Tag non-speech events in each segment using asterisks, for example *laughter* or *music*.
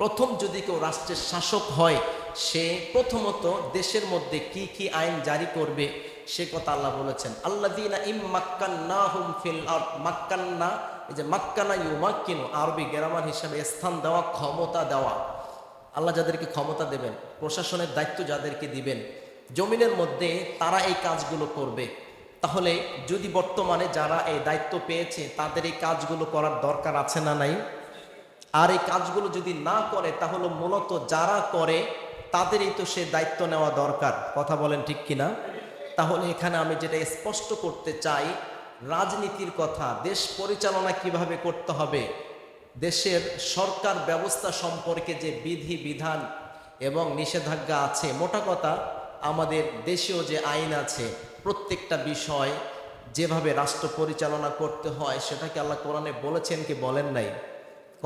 প্রথম যদি কেউ রাষ্ট্রের শাসক হয়, সে প্রথমত দেশের মধ্যে কি কি আইন জারি করবে, সে কথা আল্লাহ বলেছেন। আল্লাহ দিনা ইম মাক্কান্না হুম ফিল। মাক্কান্না, এই যে মাক্কানা ইউমাক্কিনু, আরবি গ্রামার হিসাবে স্থান দেওয়া, ক্ষমতা দেওয়া। আল্লাহ যাদেরকে ক্ষমতা দেবেন, প্রশাসনের দায়িত্ব যাদেরকে দিবেন, জমিনের মধ্যে তারা এই কাজগুলো করবে। তাহলে যদি বর্তমানে যারা এই দায়িত্ব পেয়েছে, তাদের এই কাজগুলো করার দরকার আছে না নাই? আর এই কাজগুলো যদি না করে, তাহলে মূলত যারা করে, তাদেরই তো সে দায়িত্ব নেওয়া দরকার। কথা বলেন ঠিক কিনা? তাহলে এখানে আমি যেটা স্পষ্ট করতে চাই, রাজনীতির কথা, দেশ পরিচালনা কীভাবে করতে হবে, দেশের সরকার ব্যবস্থা সম্পর্কে যে বিধি, বিধান এবং নিষেধাজ্ঞা আছে, মোটা কথা আমাদের দেশেও যে আইন আছে, প্রত্যেকটা বিষয় যেভাবে রাষ্ট্র পরিচালনা করতে হয় সেটাকে আল্লাহ কোরআনে বলেছেন কি বলেন নাই?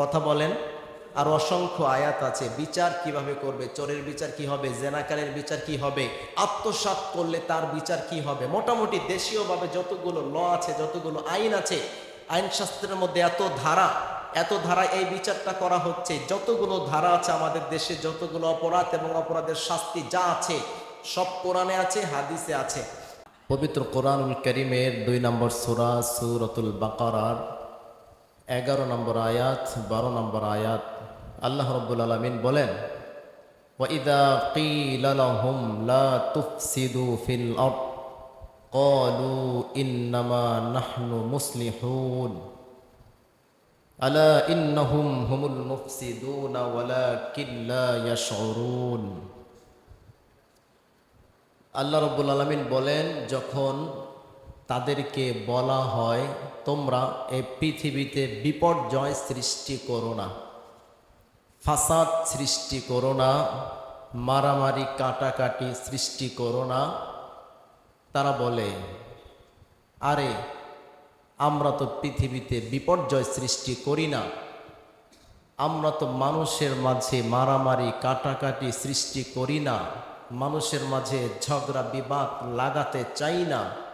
কথা বলেন। আর অসংখ্য আয়াত আছে, বিচার কীভাবে করবে, চোরের বিচার কি হবে, জেনাকারের বিচার কি হবে, আত্মসাৎ করলে তার বিচার কি হবে? মোটামুটি দেশীয়ভাবে যতগুলো ল আছে, যতগুলো আইন আছে আইন শাস্ত্রের মধ্যে এত ধারা এত ধারা এই বিচারটা করা হচ্ছে, যতগুলো ধারা আছে আমাদের দেশে, যতগুলো অপরাধ এবং অপরাধের শাস্তি যা আছে, সব কোরআনে আছে, হাদিসে আছে। পবিত্র কোরআনুল করিমের দুই নম্বর সুরা সুরতুল বাকারার এগারো নম্বর আয়াত বারো নম্বর আয়াত আল্লাহ রব্বুল আলমিন বলেন وَإِذَا قِيلَ لَهُمْ لَا تُفْسِدُوا فِي الْأَرْضِ قَالُوا إِنَّمَا نَحْنُ مُصْلِحُونَ أَلَا إِنَّهُمْ هُمُ الْمُفْسِدُونَ وَلَكِنْ لَا يَشْعُرُونَ আল্লাহ রব্বুল আলমিন বলেন যখন তাদেরকে বলা হয়, তোমরা এই পৃথিবীতে বিপর্যয় সৃষ্টি করো না, ফাসাদ সৃষ্টি করো না, মারামারি কাটাকাটি সৃষ্টি করো না। তারা বলে, আরে, আমরা তো পৃথিবীতে বিপর্যয় সৃষ্টি করি না। আমরা তো মানুষের মাঝে মারামারি কাটাকাটি সৃষ্টি করি না। মানুষের মাঝে ঝগড়া, বিবাদ লাগাতে চাই না।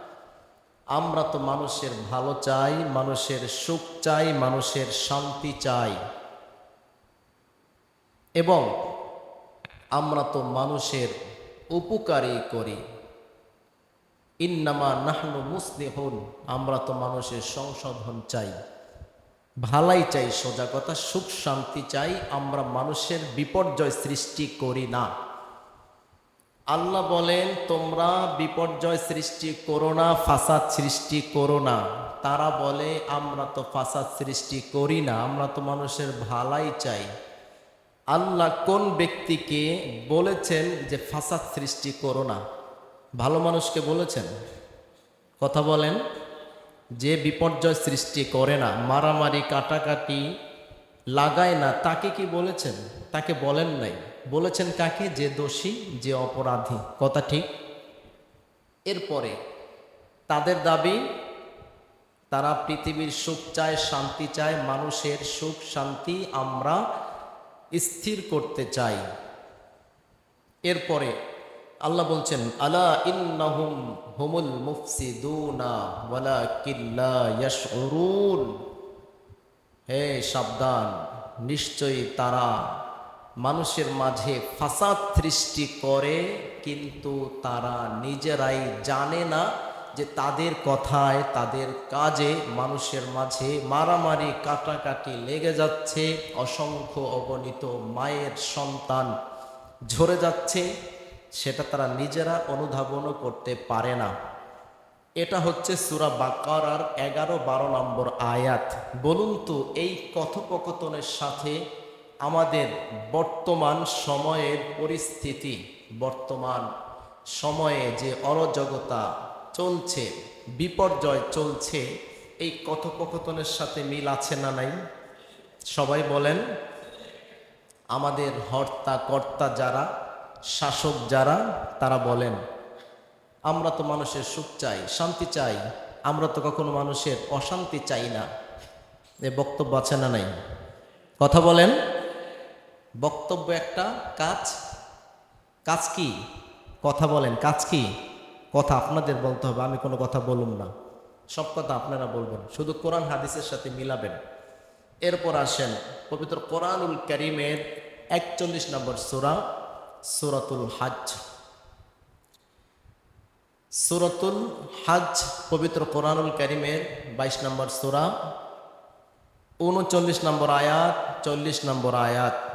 আমরা তো মানুষের ভালো চাই, মানুষের সুখ চাই, মানুষের শান্তি চাই। এবং আমরা তো মানুষের উপকারই করি। ইন্নামা নাহনু মুসলিহুন, আমরা তো মানুষের সংশোধন চাই। ভালাই চাই সোজা কথা, সুখ শান্তি চাই, আমরা মানুষের বিপর্যয় সৃষ্টি করি না। আল্লাহ বলেন, তোমরা বিপর্যয় সৃষ্টি করো না, ফাসাদ সৃষ্টি করো না। তারা বলে, আমরা তো ফাসাদ সৃষ্টি করি না, আমরা তো মানুষের ভালাই চাই। আল্লাহ কোন ব্যক্তিকে বলেছেন যে ফাসাদ সৃষ্টি করো না? ভালো মানুষকে বলেছেন? কথা বলেন। যে বিপর্যয় সৃষ্টি করে না, মারামারি, কাটাকাটি, লাগায় না, তাকে কি বলেছেন? তাকে বলেন নাই। বলেছেন কাকে? যে দোষী, যে অপরাধী। কথা ঠিক? এরপরে তাদের দাবি, তারা পৃথিবীর সুখ চায়, শান্তি চায়, মানুষের সুখ, শান্তি আমরা স্থির করতে চাই। এরপরে আল্লাহ বলছেন, আলা ইন্নাহুম হুমুল মুফসিদুনা ওয়ালাকিল্লা ইয়াশউরুন। হে সাবধান, নিশ্চয়ই তারা মানুষের মাঝে ফাসাদ সৃষ্টি করে, কিন্তু তারা নিজেরাই জানে না যে তাদের কথায়, তাদের কাজে মানুষের মাঝে মারামারি, কাটাকাটি লেগে যাচ্ছে। অসংখ্য অগণিত মায়ের সন্তান ঝরে যাচ্ছে, সেটা তারা নিজেরা অনুধাবনও করতে পারে না। এটা হচ্ছে সুরা বাকারার এগারো বারো নম্বর আয়াত। বলুন তো, এই কথোপকথনের সাথে আমাদের বর্তমান সময়ের পরিস্থিতি, বর্তমান সময়ে যে অরজগতা চলছে, বিপর্যয় চলছে, এই কথোপকথনের সাথে মিল আছে না নাই? সবাই বলেন, আমাদের হর্তা কর্তা যারা, শাসক যারা, তারা বলেন, আমরা তো মানুষের সুখ চাই, শান্তি চাই, আমরা তো কখনো মানুষের অশান্তি চাই না। এ বক্তব্য আছে না নাই? কথা বলেন। বক্তব্য একটা কাজ। কাজ কি? কথা বলেন, কাজ কি? কথা আপনাদের বলতে হবে, আমি কোনো কথা বলুম না। সব কথা আপনারা বলবেন, শুধু কোরআন হাদিসের সাথে মিলাবেন। এরপর আসেন পবিত্র কোরআনুল করিমের একচল্লিশ নম্বর সুরা, সুরাতুল হাজ সুরাতুল হাজ পবিত্র কোরআনুল করিমের বাইশ নম্বর সুরা, উনচল্লিশ নম্বর আয়াত, চল্লিশ নম্বর আয়াত।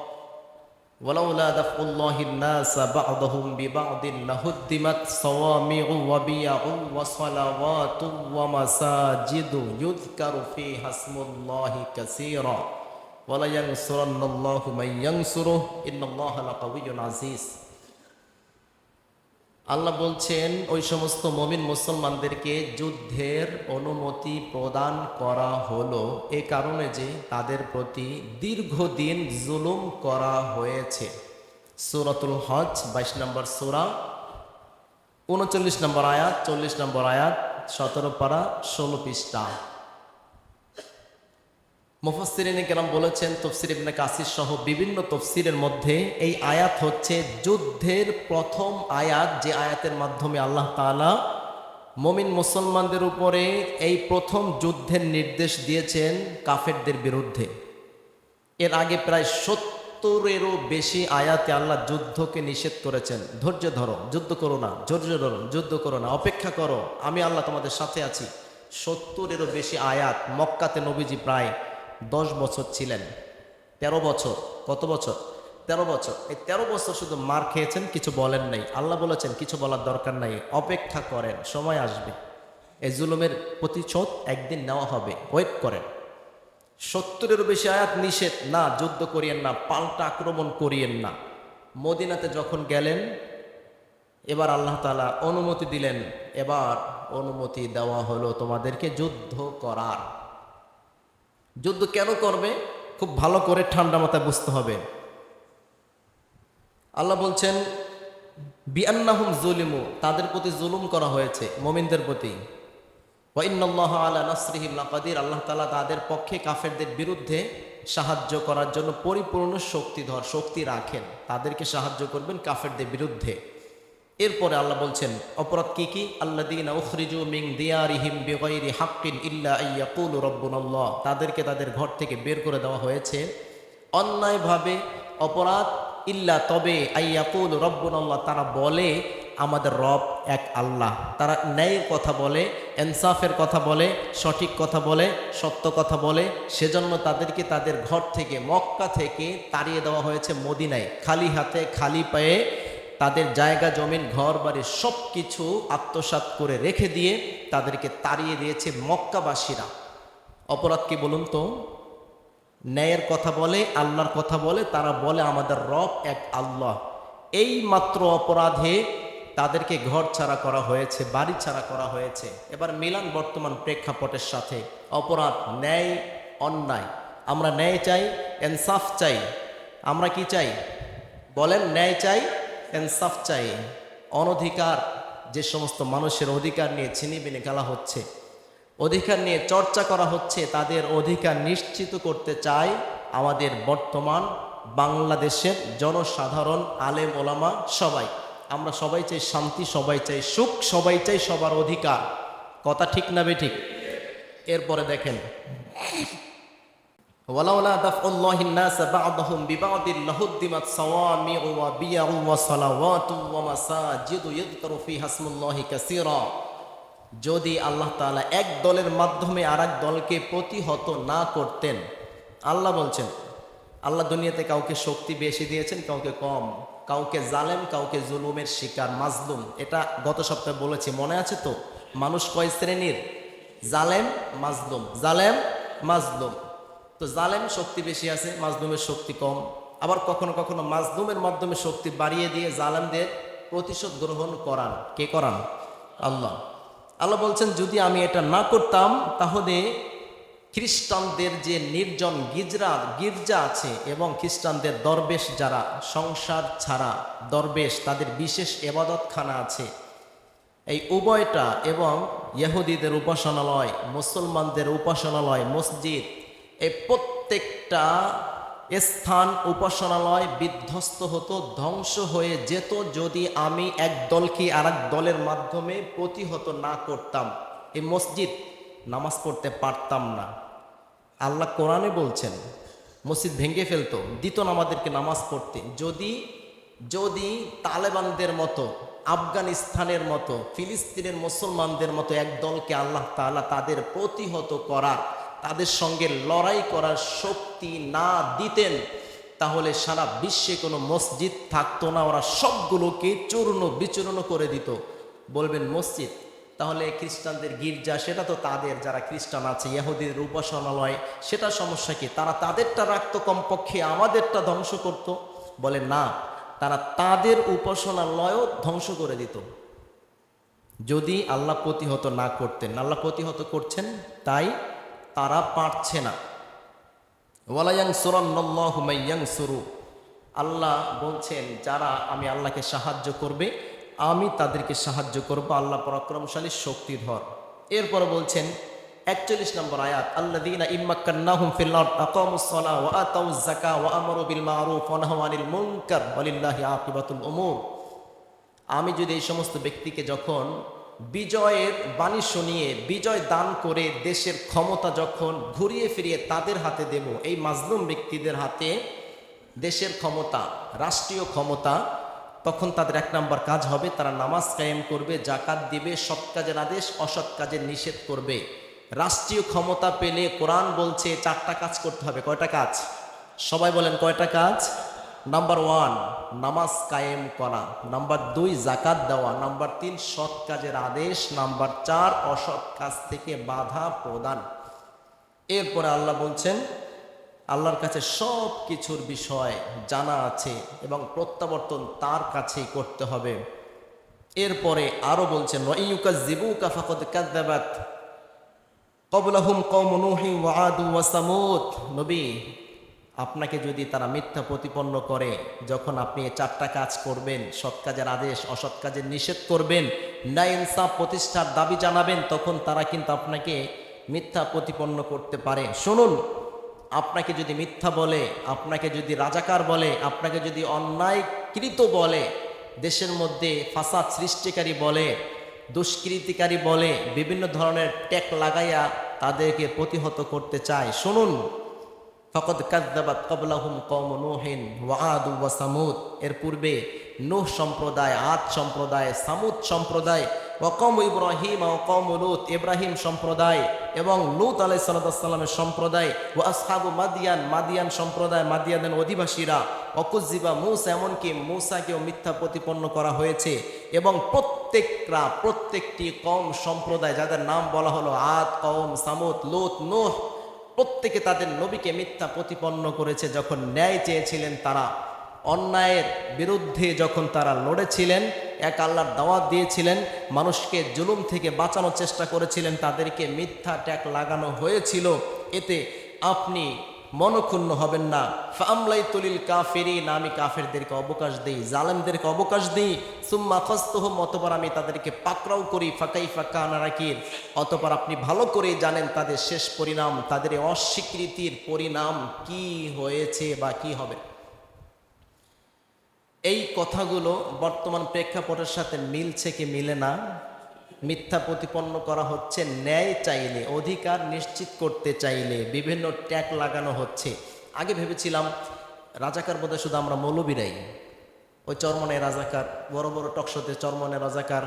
ولولا دفع الله الناس بعضهم ببعض لهدمت صوامع وبيع وصلوات ومساجد يذكر فيها اسم الله كثيرا. ولينصرن الله من ينصره. إن الله لقوي عزيز. আল্লাহ বলছেন, ওই সমস্ত মমিন মুসলমানদেরকে যুদ্ধের অনুমতি প্রদান করা হলো এ কারণে যে তাদের প্রতি দীর্ঘদিন জুলুম করা হয়েছে। সুরাতুল হজ, বাইশ নম্বর সুরা, উনচল্লিশ নম্বর আয়াত, চল্লিশ নম্বর আয়াত, সতেরো পারা, ষোলো পৃষ্ঠা। মুফসিরিনে কেরাম বলেছেন, তফসির ইবনে কাসির সহ বিভিন্ন তফসিরের মধ্যে এই আয়াত হচ্ছে যুদ্ধের প্রথম আয়াত, যে আয়াতের মাধ্যমে আল্লাহ তাআলা মমিন মুসলমানদের উপরে এই প্রথম যুদ্ধের নির্দেশ দিয়েছেন কাফেরদের বিরুদ্ধে। এর আগে প্রায় সত্তরেরও বেশি আয়াতে আল্লাহ যুদ্ধকে নিষেধ করেছেন। ধৈর্য ধরো, যুদ্ধ করো না, ধৈর্য ধরো, যুদ্ধ করো না, অপেক্ষা করো, আমি আল্লাহ তোমাদের সাথে আছি। সত্তরেরও বেশি আয়াত মক্কাতে নবীজি প্রায় দশ বছর ছিলেন। ১৩ বছর, কত বছর? ১৩ বছর। এই ১৩ বছর শুধু মার খেয়েছেন, কিছু বলেন নাই। আল্লাহ বলেছেন, কিছু বলার দরকার নাই। অপেক্ষা করেন, সময় আসবে। এই জুলুমের প্রতিশোধ একদিন নেওয়া হবে। ওয়েট করেন। সত্তরেরও বেশি আয়াত নিষেধ। না, যুদ্ধ করিয়েন না, পাল্টা আক্রমণ করিয়েন না। মদিনাতে যখন গেলেন, এবার আল্লাহ তালা অনুমতি দিলেন। এবার অনুমতি দেওয়া হলো তোমাদেরকে যুদ্ধ করার। যুদ্ধ কেন করবে? খুব ভালো করে ঠান্ডা মাথায় বুঝতে হবে। আল্লাহ বলছেন, বিআন্নাহুম জুলিমু তাদের প্রতি জুলুম করা হয়েছে, মোমিনদের প্রতি। ওয়াইন্নাল্লাহ আলা নাসরিহিম লাকাদির, আল্লাহ তাআলা তাদের পক্ষে কাফেরদের বিরুদ্ধে সাহায্য করার জন্য পরিপূর্ণ শক্তিধর, শক্তি রাখেন। তাদেরকে সাহায্য করবেন কাফেরদের বিরুদ্ধে। এরপরে আল্লাহ বলছেন, অপরাধ কি কি? আল্লাদিনা উখরিজু মিং দিয়ারিহিম হাক্কিন ইল্লা আইয়াকুলু রব্বুনাল্লাহ। তাদেরকে তাদের ঘর থেকে বের করে দেওয়া হয়েছে। অন্যায়ভাবে অপরাধ ইল্লা তবে আইয়াকুল রব্বুনাল্লাহ। তারা বলে, আমাদের রব এক আল্লাহ। তারা ন্যায়ের কথা বলে, ইনসাফের কথা বলে, সঠিক কথা বলে, সত্য কথা বলে। সেজন্য তাদেরকে তাদের ঘর থেকে, মক্কা থেকে তাড়িয়ে দেওয়া হয়েছে মদিনায়। খালি হাতে, খালি পায়ে তাদের জায়গা, জমিন, ঘর, বাড়ি সব কিছু আত্মসাৎ করে রেখে দিয়ে তাদেরকে তাড়িয়ে দিয়েছে মক্কাবাসীরা। অপরাধ কি বলুন তো? ন্যায়ের কথা বলে, আল্লাহর কথা বলে, তারা বলে আমাদের রব এক আল্লাহ। এই মাত্র অপরাধে তাদেরকে ঘর ছাড়া করা হয়েছে, বাড়ি ছাড়া করা হয়েছে। এবার মিলান বর্তমান প্রেক্ষাপটের সাথে। অপরাধ, ন্যায়, অন্যায়। আমরা ন্যায় চাই, ইনসাফ চাই। আমরা কি চাই? বলেন, ন্যায় চাই ইনসাফ চাই অনধিকার, যে সমস্ত মানুষের অধিকার নিয়ে ছিনিবিনি খেলা হচ্ছে, অধিকার নিয়ে চর্চা করা হচ্ছে, তাদের অধিকার নিশ্চিত করতে চায় আমাদের বর্তমান বাংলাদেশের জনসাধারণ, আলেম, ওলামা সবাই। আমরা সবাই চাই শান্তি, সবাই চাই সুখ, সবাই চাই সবার অধিকার। কথা ঠিক না বে ঠিক? এরপরে দেখেন। ওয়ালাউলা দাফউল্লাহিন নাস বা'দাহুম বিবাদিল লাহুদ্দিমাত সাওয়ামি ওয়া বিয়াউ ওয়া সালাওয়াতু ওয়া যদি আল্লাহ তালা এক দলের মাধ্যমে আরেক দলকে প্রতিহত না করতেন, আল্লাহ বলছেন, আল্লাহ দুনিয়াতে কাউকে শক্তি বেশি দিয়েছেন, কাউকে কম, কাউকে জালেম, কাউকে জুলুমের শিকার, মাজলুম। এটা গত সপ্তাহে বলেছি, মনে আছে তো? মানুষ কয় শ্রেণির? জালেম, মাজলুম। জালেম, মাজলুম। তো জালেম শক্তি বেশি আছে, মাজলুমের শক্তি কম। আবার কখনো কখনো মাজলুমের মাধ্যমে শক্তি বাড়িয়ে দিয়ে জালেমদের প্রতিশোধ গ্রহণ করান। কে করান? আল্লাহ। আল্লাহ বলছেন, যদি আমি এটা না করতাম, তাহলে খ্রিস্টানদের যে নির্জন গিজরা, গির্জা আছে এবং খ্রিস্টানদের দরবেশ যারা, সংসার ছাড়া দরবেশ, তাদের বিশেষ এবাদতখানা আছে। এই উভয়টা এবং ইহুদিদের উপাসনালয়, মুসলমানদের উপাসনালয়, মসজিদ এই প্রত্যেকটা স্থান উপাসনালয় বিধ্বস্ত হতো, ধ্বংস হয়ে যেত যদি আমি এক দলকে আর দলের মাধ্যমে প্রতিহত না করতাম। এই মসজিদ নামাজ পড়তে পারতাম না। আল্লাহ কোরআনে বলছেন, মসজিদ ভেঙে ফেলতো, দিত না আমাদেরকে নামাজ পড়তে। যদি যদি তালেবানদের মতো, আফগানিস্তানের মতো, ফিলিস্তিনের মুসলমানদের মতো এক দলকে আল্লাহ তাআলা তাদের প্রতিহত করার তাদের সঙ্গে লড়াই করার শক্তি না দিতেন, তাহলে সারা বিশ্বে কোনো মসজিদ থাকতো না। ওরা সবগুলোকে চূর্ণ বিচূর্ণ করে দিত। বলবেন মসজিদ? তাহলে খ্রিস্টানদের গির্জা, সেটা তো তাদের, যারা খ্রিস্টান আছে ইহুদির উপাসনালয়, সেটা সমস্যা কি? তারা তাদেরটা রাখতো কমপক্ষে, আমাদেরটা ধ্বংস করত? বলে না, তারা তাদের উপাসনালয়ও ধ্বংস করে দিত। যদি আল্লাহ প্রতিহত না করতেন। আল্লাহ প্রতিহত করছেন তাই তারা পারছে না। ওয়ালায়াং সুরু আল্লাহ বলছেন, যারা আমি আল্লাহকে সাহায্য করবে, আমি তাদেরকে সাহায্য করব। আল্লাহ পরাক্রমশালী শক্তিধর। এরপর বলছেন, একচল্লিশ নম্বর আয়াত, আল্লাযীনা ইম্মাক্কান্নাহুম ফিল ওয়া আমি যদি এই সমস্ত ব্যক্তিকে যখন বিজয়ের বাণী শুনিয়ে, বিজয় দান করে দেশের ক্ষমতা যখন ঘুরিয়ে ফিরিয়ে তাদের হাতে দেব, এই মাজলুম ব্যক্তিদের হাতে দেশের ক্ষমতা, রাষ্ট্রীয় ক্ষমতা, তখন তাদের এক নম্বর কাজ হবে, তারা নামাজ কায়েম করবে, জাকাত দিবে, সৎ কাজের আদেশ, অসৎ কাজের নিষেধ করবে। রাষ্ট্রীয় ক্ষমতা পেলে কোরআন বলছে, চারটা কাজ করতে হবে। কয়টা কাজ? সবাই বলেন কয়টা কাজ? নাম্বার ওয়ান নামাজ কায়েম করা। নাম্বার দুই জাকাত দেওয়া। নাম্বার তিন, সৎ কাজের আদেশ। নাম্বার চার, অসৎ কাজ থেকে বাধা প্রদান। এরপরে আল্লাহ বলছেন, আল্লাহর কাছে সব কিছুর বিষয় জানা আছে এবং প্রত্যাবর্তন তার কাছেই করতে হবে। এরপরে আরও বলছেন ফাকাদ কাযযাবাত। কবলাহুম কওম নূহি ওয়া আদু ওয়া সামুদ। নবী আপনাকে যদি তারা মিথ্যা প্রতিপন্ন করে, যখন আপনি এই চারটা কাজ করবেন, সৎ কাজের আদেশ, অসৎ কাজের নিষেধ করবেন ন্যায় ইনসাফ প্রতিষ্ঠার দাবি জানাবেন, তখন তারা কিন্তু আপনাকে মিথ্যা প্রতিপন্ন করতে পারে। শুনুন, আপনাকে যদি মিথ্যা বলে, আপনাকে যদি রাজাকার বলে, আপনাকে যদি অন্যায়কৃত বলে, দেশের মধ্যে ফাসাদ সৃষ্টিকারী বলে, দুষ্কৃতিকারী বলে, বিভিন্ন ধরনের ট্যাক লাগাইয়া তাদেরকে প্রতিহত করতে চায়। শুনুন ফকত কাদ্দাবাত কবলাহুম কওম নূহিন ওয়া আদ ওয়া সামুদ। এর পূর্বে নূহ সম্প্রদায়, আদ সম্প্রদায়, সামুদ সম্প্রদায় ওয়া কওম ইব্রাহিম ওয়া কওম লূত, ইব্রাহিম সম্প্রদায় এবং লূত আলাইহিস সালামের সম্প্রদায় ওয়া আসহাবু মাদিয়ান মাদিয়ান সম্প্রদায়, মাদিয়ানের অধিবাসীরা। অকুজিবা মুসা, এমনকি মুসাকেও মিথ্যা প্রতিপন্ন করা হয়েছে এবং প্রত্যেকরা, প্রত্যেকটি কম সম্প্রদায় যাদের নাম বলা হলো আদ কম সামুদ, লূত, নূহ প্রত্যেকে তাদের নবীকে মিথ্যা প্রতিপন্ন করেছে যখন ন্যায় চেয়েছিলেন তারা। অন্যায়ের বিরুদ্ধে যখন তারা লড়েছিলেন, এক আল্লাহর দাওয়াত দিয়েছিলেন, মানুষকে জুলুম থেকে বাঁচানোর চেষ্টা করেছিলেন, তাদেরকে মিথ্যা ট্যাক লাগানো হয়েছিল। এতে আপনি মনক্ষুণ্ণ হবেন না। ফামলাই তুলিল কাফেরি না আমি কাফেরদেরকে অবকাশ দিই, জালেমদেরকে অবকাশ দিই। সুম্মা খস্তহম, অতপর আমি তাদেরকে পাকড়াও করি ফাঁকাই ফাঁকা নারাকির অতপর আপনি ভালো করে জানেন তাদের শেষ পরিণাম, তাদের অস্বীকৃতির পরিণাম কি হয়েছে বা কি হবে। এই কথাগুলো বর্তমান প্রেক্ষাপটের সাথে মিলছে কি মিলে না? মিথ্যা প্রতিপন্ন করা হচ্ছে, ন্যায় চাইলে, অধিকার নিশ্চিত করতে চাইলে, বিভিন্ন ট্যাগ লাগানো হচ্ছে। আগে ভেবেছিলাম, রাজাকার বোধহয় শুধু আমরা মৌলবীরাই। ওই চরমনে রাজাকার, বড় বড় টকশোতে চরমনে রাজাকার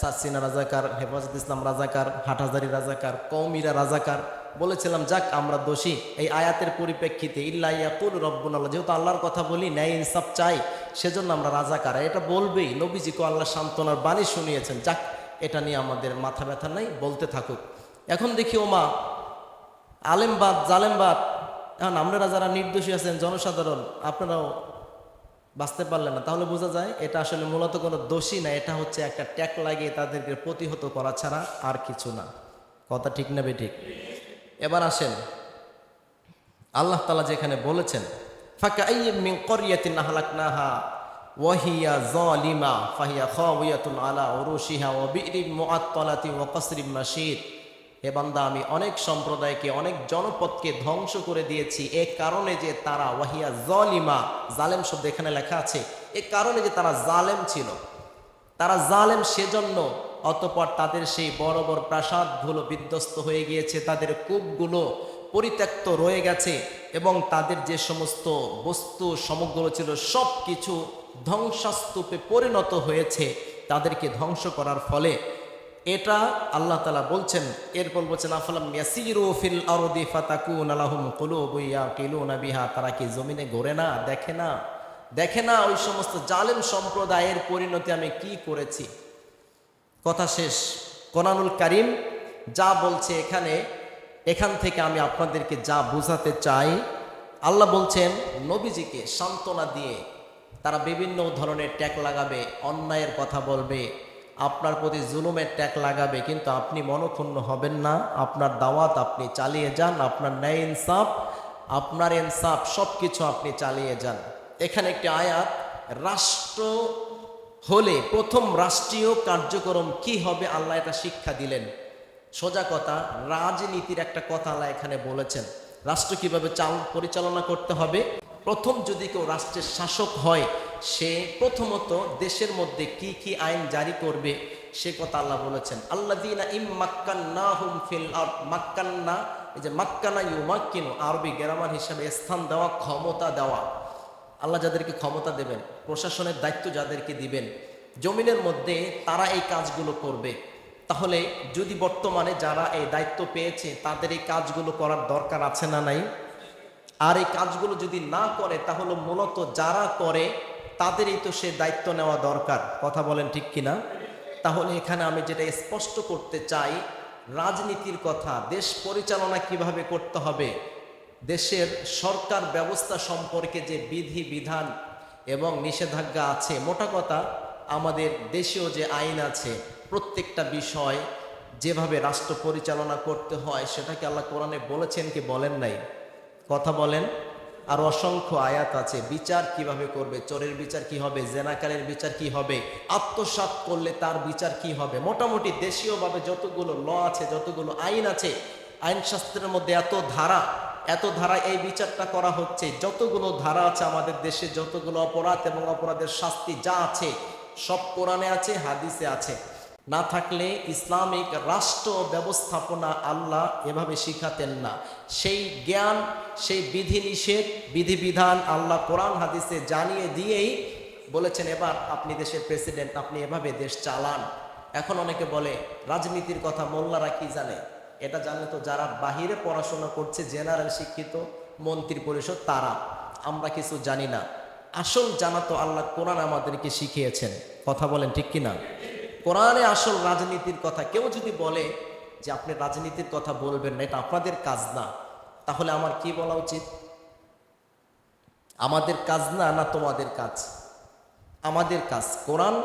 সাসিনা রাজাকার, হেফাজত ইসলাম রাজাকার হাটহাজারি রাজাকার কৌমিরা রাজাকার। বলেছিলাম, যাক, আমরা দোষী। এই আয়াতের পরিপ্রেক্ষিতে ইল্লাইয়াকুল রব্বুল আল্লাহ। যেহেতু আল্লাহর কথা বলি, ন্যায় ইনসাফ চাই, সেজন্য আমরা রাজাকার। এটা বলবেই, নবীজিকে আল্লাহ সান্ত্বনার বাণী শুনিয়েছেন। যাক এটা নিয়ে আমাদের মাথা ব্যথা নাই, বলতে থাকুক। এখন দেখি ও মা আলেমবাদ, জালেমবাদ। এখন আপনারা যারা নির্দোষী আছেন, জনসাধারণ, আপনারাও বাঁচতে পারলেন না। তাহলে বোঝা যায়, এটা আসলে মূলত কোনো দোষী না, এটা হচ্ছে একটা ট্যাক লাগিয়ে তাদেরকে প্রতিহত করা ছাড়া আর কিছু না। কথা ঠিক নেবে ঠিক এবার আসেন। আল্লাহ তালা যেখানে বলেছেন, ফাঁকা মিন করিয়াতিন নাহালাক নাহা ওয়াহিয়া জালিমা ফাহিয়া খাওয়াতুন আলা উরুশিহা ও বিরিম ওয়া কসরিম মাশিদ। হে বান্দা, আমি অনেক সম্প্রদায়কে, অনেক জনপদকে ধ্বংস করে দিয়েছি এ কারণে যে তারা ওয়াহিয়া জলিমা জালেম শব্দ এখানে লেখা আছে, এ কারণে যে তারা জালেম ছিল। তারা জালেম সেজন্য অতপর তাদের সেই বড় বড় প্রাসাদগুলো বিধ্বস্ত হয়ে গিয়েছে, তাদের কূপগুলো পরিত্যক্ত রয়ে গেছে এবং তাদের যে সমস্ত বস্তু সমগ্র ছিল সব কিছু ধ্বংসাস্তূপে পরিণত হয়েছে, তাদেরকে ধ্বংস করার ফলে। এটা আল্লাহ তালা বলছেন, এরপর বলছেন, আফলাম ইয়াসিরু ফিল আরদি ফাতাকুন আলাহুম কুলুবুন ইয়াকিলুনা বিহা। তারা কি জমিনে ঘোরে না, দেখে না? দেখে না ওই সমস্ত জালেম সম্প্রদায়ের পরিণতি আমি কি করেছি? কথা শেষ। কোরআনুল কারিম যা বলছে এখানে, এখান থেকে আমি আপনাদেরকে যা বোঝাতে চাই, আল্লাহ বলছেন, নবীজিকে সান্ত্বনা দিয়ে তারা বিভিন্ন ধরনের ট্যাগ লাগাবে, অন্যায়ের কথা বলবে, আপনার প্রতি জুলুমের ট্যাগ লাগাবে, কিন্তু আপনি মনক্ষুণ্ণ হবেন না। আপনার দাওয়াত আপনি চালিয়ে যান, আপনার ন্যায় ইনসাফ, আপনার ইনসাফ সব কিছু আপনি চালিয়ে যান। এখানে একটি আয়াত, রাষ্ট্র হলে প্রথম রাষ্ট্রীয় কার্যক্রম কি হবে আল্লাহ এটা শিক্ষা দিলেন। সোজা কথা, রাজনীতির একটা কথা আল্লাহ এখানে বলেছেন। রাষ্ট্র কীভাবে চাল পরিচালনা করতে হবে? প্রথম যদি কেউ রাষ্ট্রের শাসক হয়, সে প্রথমত দেশের মধ্যে কি কি আইন জারি করবে, সে কথা আল্লাহ বলেছেন। আল্লাহ দিনা ইম মাক্কান্না হুম ফিল আর মাক্কান্না, এই যে মাক্কানা ইউ মাক্কিনু আরবি গ্রামার হিসাবে স্থান দেওয়া, ক্ষমতা দেওয়া। আল্লাহ যাদেরকে ক্ষমতা দেবেন, প্রশাসনের দায়িত্ব যাদেরকে দিবেন, জমিনের মধ্যে তারা এই কাজগুলো করবে। তাহলে যদি বর্তমানে যারা এই দায়িত্ব পেয়েছে, তাদের এই কাজগুলো করার দরকার আছে না নাই? আর এই কাজগুলো যদি না করে, তাহলে মূলত যারা করে, তাদেরই তো সে দায়িত্ব নেওয়া দরকার। কথা বলেন ঠিক কিনা? তাহলে এখানে আমি যেটা স্পষ্ট করতে চাই, রাজনীতির কথা, দেশ পরিচালনা কীভাবে করতে হবে, দেশের সরকার ব্যবস্থা সম্পর্কে যে বিধি, বিধান এবং নিষেধাজ্ঞা আছে, মোটা কথা আমাদের দেশীয় যে আইন আছে, প্রত্যেকটা বিষয় যেভাবে রাষ্ট্র পরিচালনা করতে হয়, সেটাকে আল্লাহ কোরআনে বলেছেন কি বলেন নাই? কথা বলেন। আর অসংখ্য আয়াত আছে, বিচার কীভাবে করবে, চোরের বিচার কি হবে, জেনাকারের বিচার কি হবে, আত্মসাৎ করলে তার বিচার কি হবে? মোটামুটি দেশীয়ভাবে যতগুলো ল আছে, যতগুলো আইন আছে আইন শাস্ত্রের মধ্যে এত ধারা এত ধারা এই বিচারটা করা হচ্ছে, যতগুলো ধারা আছে আমাদের দেশে, যতগুলো অপরাধ এবং অপরাধের শাস্তি যা আছে, সব কোরআনে আছে, হাদিসে আছে। না থাকলে ইসলামিক রাষ্ট্র ব্যবস্থাপনা আল্লাহ এভাবে শিখাতেন না। সেই জ্ঞান, সেই বিধিনিষেধ, বিধিবিধান আল্লাহ কোরআন, হাদিসে জানিয়ে দিয়েই বলেছেন, এবার আপনি দেশের প্রেসিডেন্ট, আপনি এভাবে দেশ চালান। এখন অনেকে বলে, রাজনীতির কথা মোল্লারা কি জানে? এটা জানে তো যারা বাহিরে পড়াশোনা করছে, জেনারেল শিক্ষিত, মন্ত্রী পরিষদ, তারা। আমরা কিছু জানি না। আসল জানা তো আল্লাহ কোরআন আমাদেরকে শিখিয়েছেন। কথা বলেন ঠিক কিনা? কোরআনে আসল রাজনীতির কথা, কেউ যদি বলে যে আপনি রাজনীতির কথা বলবেন না, এটা আপনাদের কাজ না, তাহলে আমার কি বলা উচিত? আমাদের কাজ না না তোমাদের কাজ? আমাদের কাজ। কোরআন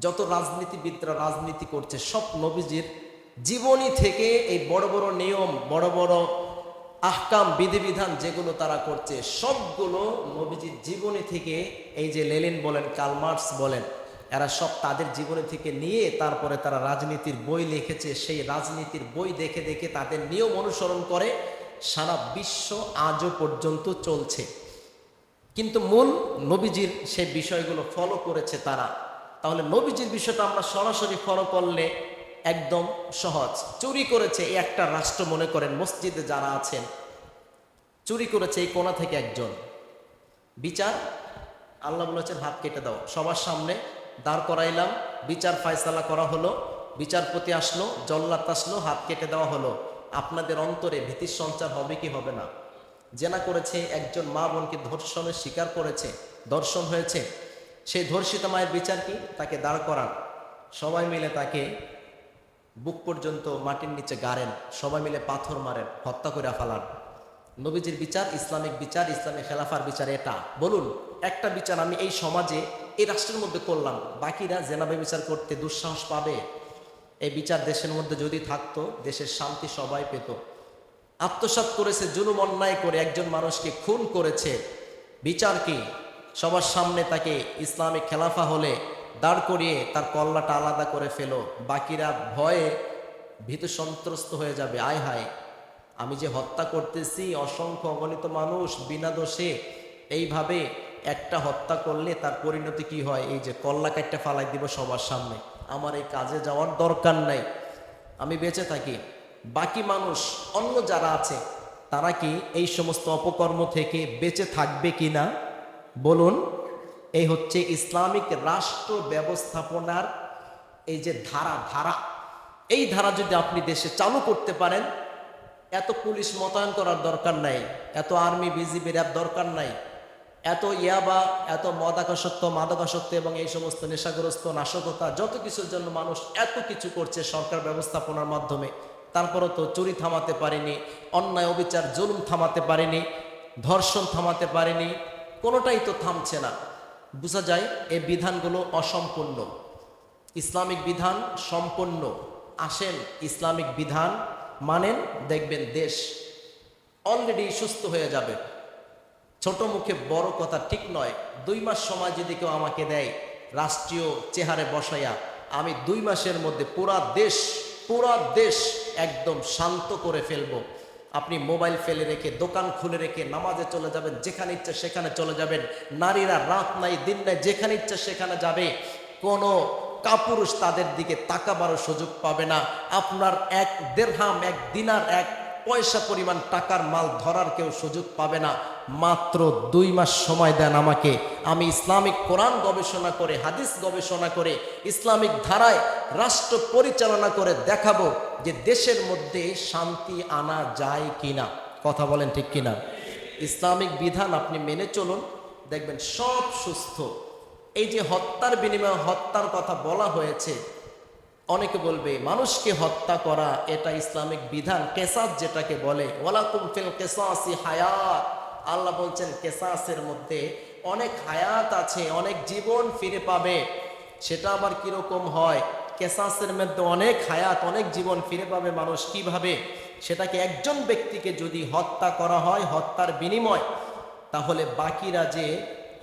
যত রাজনীতিবিদরা রাজনীতি করছে, সব নবীজির জীবনী থেকে এই বড় বড় নিয়ম, বড় বড় আহকাম, বিধিবিধান যেগুলো তারা করছে, সবগুলো নবীজির জীবনী থেকে এই যে লেলিন বলেন কালমার্স বলেন এরা সব তাদের জীবনী থেকে নিয়ে তারপরে তারা রাজনীতির বই লিখেছে, সেই রাজনীতির বই দেখে দেখে তাদের নিয়ম অনুসরণ করে সারা বিশ্ব আজও পর্যন্ত চলছে। কিন্তু মূল নবীজির সেই বিষয়গুলো ফলো করেছে তারা। তাহলে নবীজির বিষয়টা আমরা সরাসরি ফলো করলে একদম সহজ। চুরি করেছে এই একটা রাষ্ট্র, মনে করেন মসজিদে যারা আছেন, চুরি করেছে এই কোনা থেকে একজন। বিচার, আল্লাহ বলেছেন, হাত কেটে দাও। সবার সামনে দাঁড় করাইলাম। বিচার ফায়সালা করা হলো। বিচারপতি আসলো জল্লাত আসলো, হাত কেটে দেওয়া হলো। আপনাদের অন্তরে ভীতির সঞ্চার হবে কি হবে না? জেনা করেছে, একজন মা বোনকে ধর্ষণের শিকার করেছে দর্শন হয়েছে। সেই ধর্ষিত মায়ের বিচার কি? তাকে দাঁড় করান। সবাই মিলে তাকে বুক পর্যন্ত মাটির নিচে গাড়েন। সবাই মিলে পাথর মারেন, হত্যা করে ফালান। নবীজির বিচার, ইসলামিক বিচার ইসলামিক খেলাফার বিচার এটা। বলুন, একটা বিচার আমি এই সমাজে, এই রাষ্ট্রের মধ্যে করলাম, বাকিরা জেনাবে বিচার করতে দুঃসাহস পাবে? এই বিচার দেশের মধ্যে যদি থাকতো, দেশের শান্তি সবাই পেত। আত্মসাৎ করেছে, জুলুম অন্যায় করে একজন মানুষকে খুন করেছে। বিচার কি? সবার সামনে তাকে ইসলামিক খেলাফা হলে দাঁড় করিয়ে তার কল্লাটা আলাদা করে ফেলো। বাকিরা ভয়ে ভীত সন্ত্রস্ত হয়ে যাবে, আয় হায়। আমি যে হত্যা করতেছি, অসংখ্য অগণিত মানুষ বিনা দোষে এইভাবে একটা হত্যা করলে তার পরিণতি কি হয়? এই যে কল্লা কাটটা ফালাই দিব সবার সামনে। আমার এই কাজে যাওয়ার দরকার নাই। আমি বেঁচে থাকি। বাকি মানুষ, অন্য যারা আছে, তারা কি এই সমস্ত অপকর্ম থেকে বেঁচে থাকবে কি না বলুন। এই হচ্ছে ইসলামিক রাষ্ট্র ব্যবস্থাপনার এই যে ধারা ধারা। এই ধারা যদি আপনি দেশে চালু করতে পারেন এত পুলিশ মোতায়েন করার দরকার নাই, এত আর্মি বিজিবি র্যাব দরকার নাই। এত ইয়াবা, এত মদাকাসত্ব মাদকাসত্ব এবং এই সমস্ত নেশাগ্রস্ত, নাশকতা, যত কিছুর জন্য মানুষ এত কিছু করছে সরকার ব্যবস্থাপনার মাধ্যমে। তারপরও তো চুরি থামাতে পারেনি, অন্যায়, অবিচার, জুলুম থামাতে পারেনি, ধর্ষণ থামাতে পারেনি, কোনোটাই তো থামছে না। বোঝা যায় এই বিধানগুলো অসম্পূর্ণ। ইসলামিক বিধান সম্পূর্ণ। আসেন ইসলামিক বিধান মানেন, দেখবেন দেশ অলরেডি সুস্থ হয়ে যাবে। ছোট মুখে বড় কথা ঠিক নয়। দুই মাস সময় যদি কেউ আমাকে দেয়, রাষ্ট্রীয় চেহারে বসাইয়া, আমি দুই মাসের মধ্যে পুরা দেশ পুরা দেশ একদম শান্ত করে ফেলব। আপনি মোবাইল ফেলে রেখে, দোকান খুলে রেখে, নামাজে চলে যাবেন, যেখানে ইচ্ছা সেখানে চলে যাবেন। নারীরা রাত নাই, দিন নাই, যেখানে ইচ্ছা সেখানে যাবে। কোনো কাপুরুষ তাদের দিকে তাকাবারও সুযোগ পাবে না। আপনার এক দেড়হাম, এক দিনার, এক পয়সা পরিমাণ টাকার মাল ধরার কেউ সুযোগ পাবে না। মাত্র দুই মাস সময় দেন আমাকে। আমি ইসলামিক কোরআন গবেষণা করে, হাদিস গবেষণা করে, ইসলামিক ধারায় রাষ্ট্র পরিচালনা করে দেখাবো যে দেশের মধ্যে শান্তি আনা যায় কিনা। কথা বলেন ঠিক কিনা? ইসলামিক বিধান আপনি মেনে চলুন, দেখবেন সব সুস্থ। এই যে হত্যার বিনিময়ে হত্যার কথা বলা হয়েছে, অনেকে বলবে, মানুষকে হত্যা করা এটা ইসলামিক বিধান, কেসাস যেটাকে বলে। ওয়ালাকুম হায়াত। আল্লাহ বলছেন, কেসাসের মধ্যে অনেক হায়াত আছে, অনেক জীবন ফিরে পাবে। সেটা আবার কীরকম হয়? কেসাসের মধ্যে অনেক হায়াত, অনেক জীবন ফিরে পাবে মানুষ কীভাবে? সেটাকে একজন ব্যক্তিকে যদি হত্যা করা হয়, হত্যার বিনিময়, তাহলে বাকিরা যে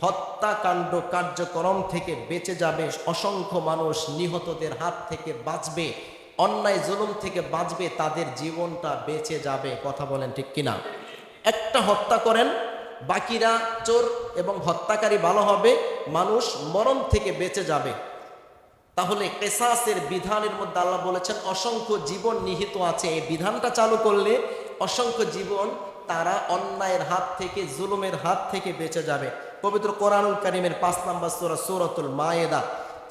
হত্যাকাণ্ড কার্যক্রম থেকে বেঁচে যাবে, অসংখ্য মানুষ নিহতদের হাত থেকে বাঁচবে, অন্যায় জুলুম থেকে বাঁচবে, তাদের জীবনটা বেঁচে যাবে। কথা বলেন ঠিক কিনা? একটা হত্যা করেন, বাকিরা চোর এবং হত্যাকারী ভালো হবে, মানুষ মরণ থেকে বেঁচে যাবে। তাহলে কেসাসের বিধানের মধ্যে আল্লাহ বলেছেন, অসংখ্য জীবন নিহিত আছে। এই বিধানটা চালু করলে অসংখ্য জীবন তারা অন্যায়ের হাত থেকে, জুলুমের হাত থেকে বেঁচে যাবে। পবিত্র কোরআনুল করিমের পাঁচ নম্বর সুরা সুরতুল মায়েদা।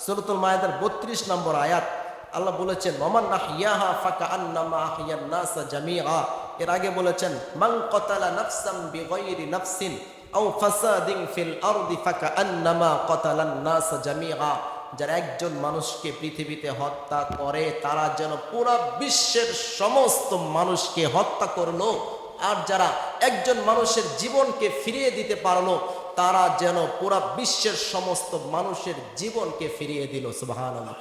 সুরতুল মায়েদার বত্রিশ নম্বর আয়াত। আল্লাহ বলেছেন ফাকা এর আগে বলেছেন, মান কতালা নাফসাম বিগাইরি নাফসিন আও ফাসাদিন ফিল আরদি ফাকা কতালান জামিআ। যারা একজন মানুষকে পৃথিবীতে হত্যা করে, তারা যেন পুরো বিশ্বের সমস্ত মানুষকে হত্যা করল। আর যারা একজন মানুষের জীবনকে ফিরিয়ে দিতে পারল তারা যেন পুরা বিশ্বের সমস্ত মানুষের জীবনকে ফিরিয়ে দিল সুবাহান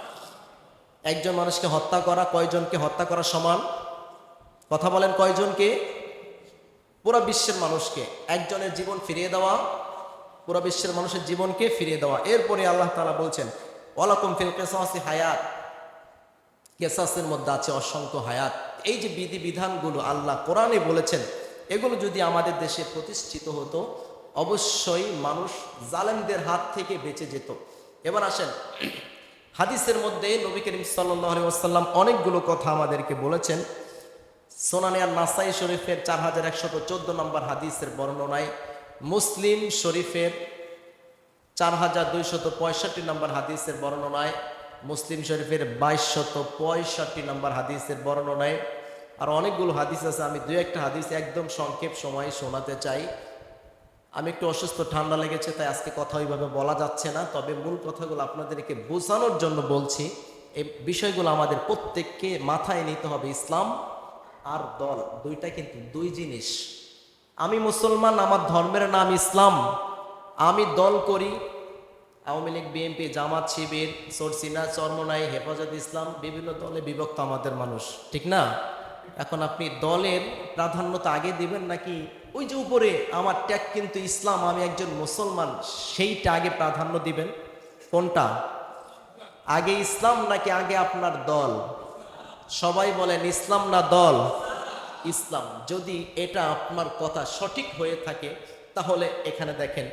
একজন মানুষকে হত্যা করা, কয়জনকে হত্যা করা সমান? কথা বলেন কয়জনকে? পুরা বিশ্বের মানুষকে, একজনের জীবন ফিরিয়ে দেওয়া, পুরা বিশ্বের মানুষের জীবনকে ফিরিয়ে দেওয়া। এরপরে আল্লাহ তালা বলছেন, ওয়ালাকুম ফিল কেসাসি হায়াত। কেসাসের মধ্যে আছে অসংখ্য হায়াত। এই যে বিধি বিধানগুলো আল্লাহ কোরআনে বলেছেন, এগুলো যদি আমাদের দেশে প্রতিষ্ঠিত হতো অবশ্যই মানুষ জালেমদের হাত থেকে বেঁচে যেত। এবার আসেন, *clears throat* হাদিসের মধ্যে নবী করিম সাল্লাম অনেকগুলো কথা আমাদেরকে বলেছেন। সোনানিয়ার নাসাই শরীফের চার হাজার একশত চোদ্দ নম্বর হাদিসের বর্ণনায় মুসলিম শরীফের চার হাজার দুইশত পঁয়ষট্টি নম্বর হাদিসের বর্ণনায়, মুসলিম শরীফের বাইশশত পঁয়ষট্টি নম্বর হাদিসের বর্ণনায়, আর অনেকগুলো হাদিস আছে। আমি দু একটা হাদিস একদম সংক্ষেপ সময় শোনাতে চাই। আমি একটু অসুস্থ, ঠান্ডা লেগেছে, তাই আজকে কথা ওইভাবে বলা যাচ্ছে না। তবে মূল কথাগুলো আপনাদেরকে বোঝানোর জন্য বলছি, এই বিষয়গুলো আমাদের প্রত্যেককে মাথায় নিতে হবে, ইসলাম আর দল, দুইটা কিন্তু দুই জিনিস। আমি মুসলমান, আমার ধর্মের নাম ইসলাম। আমি দল করি, আওয়ামী লীগ, বিএনপি, জামাত, শিবির সরসিনা চরমনাই, হেফাজত ইসলাম, বিভিন্ন দলে বিভক্ত আমাদের মানুষ, ঠিক না? এখন আপনি দলের প্রাধান্যতা আগে দিবেন নাকি ওই যে উপরে, আমার ট্যাগ কিন্তু ইসলাম, আমি একজন মুসলমান, সেইটা আগে প্রাধান্য দিবেন। কোনটা? আগে ইসলাম নাকি আগে আপনার দল? সবাই বলেন, ইসলাম না দল? ইসলাম। যদি এটা আপনার কথা সঠিক হয়ে থাকে, তাহলে এখানে দেখেন